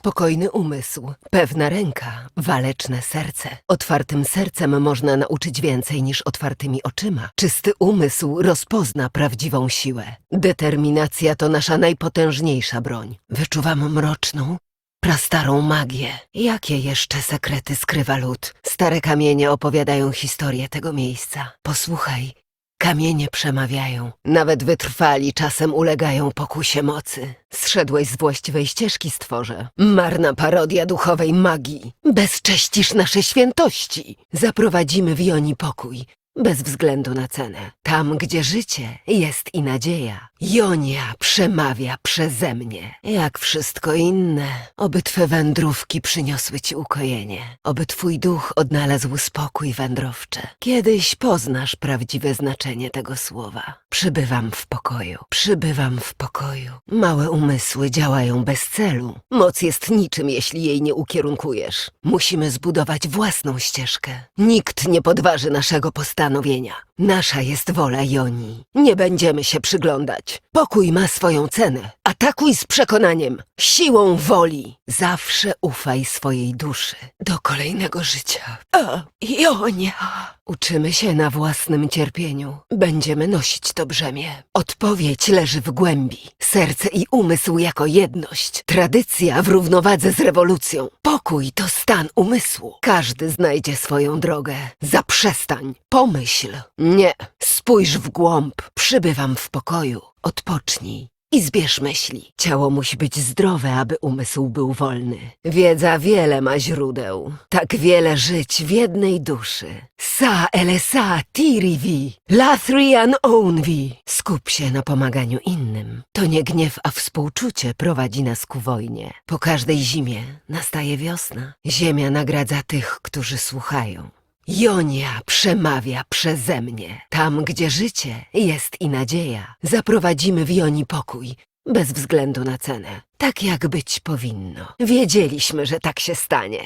Spokojny umysł, pewna ręka, waleczne serce. Otwartym sercem można nauczyć więcej niż otwartymi oczyma. Czysty umysł rozpozna prawdziwą siłę. Determinacja to nasza najpotężniejsza broń. Wyczuwam mroczną, prastarą magię. Jakie jeszcze sekrety skrywa lód? Stare kamienie opowiadają historię tego miejsca. Posłuchaj, Kamienie przemawiają, nawet wytrwali czasem ulegają pokusie mocy. Zszedłeś z właściwej ścieżki, stworze. Marna parodia duchowej magii. Bezcześcisz nasze świętości. Zaprowadzimy w Joni pokój, bez względu na cenę. Tam, gdzie życie, jest i nadzieja. Jonia przemawia przeze mnie, jak wszystko inne. Oby twe wędrówki przyniosły ci ukojenie. Oby twój duch odnalazł spokój wędrowczy. Kiedyś poznasz prawdziwe znaczenie tego słowa. Przybywam w pokoju, przybywam w pokoju. Małe umysły działają bez celu. Moc jest niczym, jeśli jej nie ukierunkujesz. Musimy zbudować własną ścieżkę. Nikt nie podważy naszego postanowienia. Nasza jest wola Joni. Nie będziemy się przyglądać. Pokój ma swoją cenę. Atakuj z przekonaniem, siłą woli. Zawsze ufaj swojej duszy do kolejnego życia. A, Jonia! Uczymy się na własnym cierpieniu. Będziemy nosić to brzemię. Odpowiedź leży w głębi. Serce i umysł jako jedność. Tradycja w równowadze z rewolucją. Pokój to stan umysłu. Każdy znajdzie swoją drogę. Zaprzestań. Pomyśl. Nie. Spójrz w głąb. Przybywam w pokoju. Odpocznij. I zbierz myśli. Ciało musi być zdrowe, aby umysł był wolny. Wiedza wiele ma źródeł. Tak wiele żyć w jednej duszy. Sa elesa tirivi, lathrian ownvi. Skup się na pomaganiu innym. To nie gniew, a współczucie prowadzi nas ku wojnie. Po każdej zimie nastaje wiosna. Ziemia nagradza tych, którzy słuchają. Jonia przemawia przeze mnie. Tam, gdzie życie, jest i nadzieja. Zaprowadzimy w Joni pokój, bez względu na cenę. Tak jak być powinno. Wiedzieliśmy, że tak się stanie.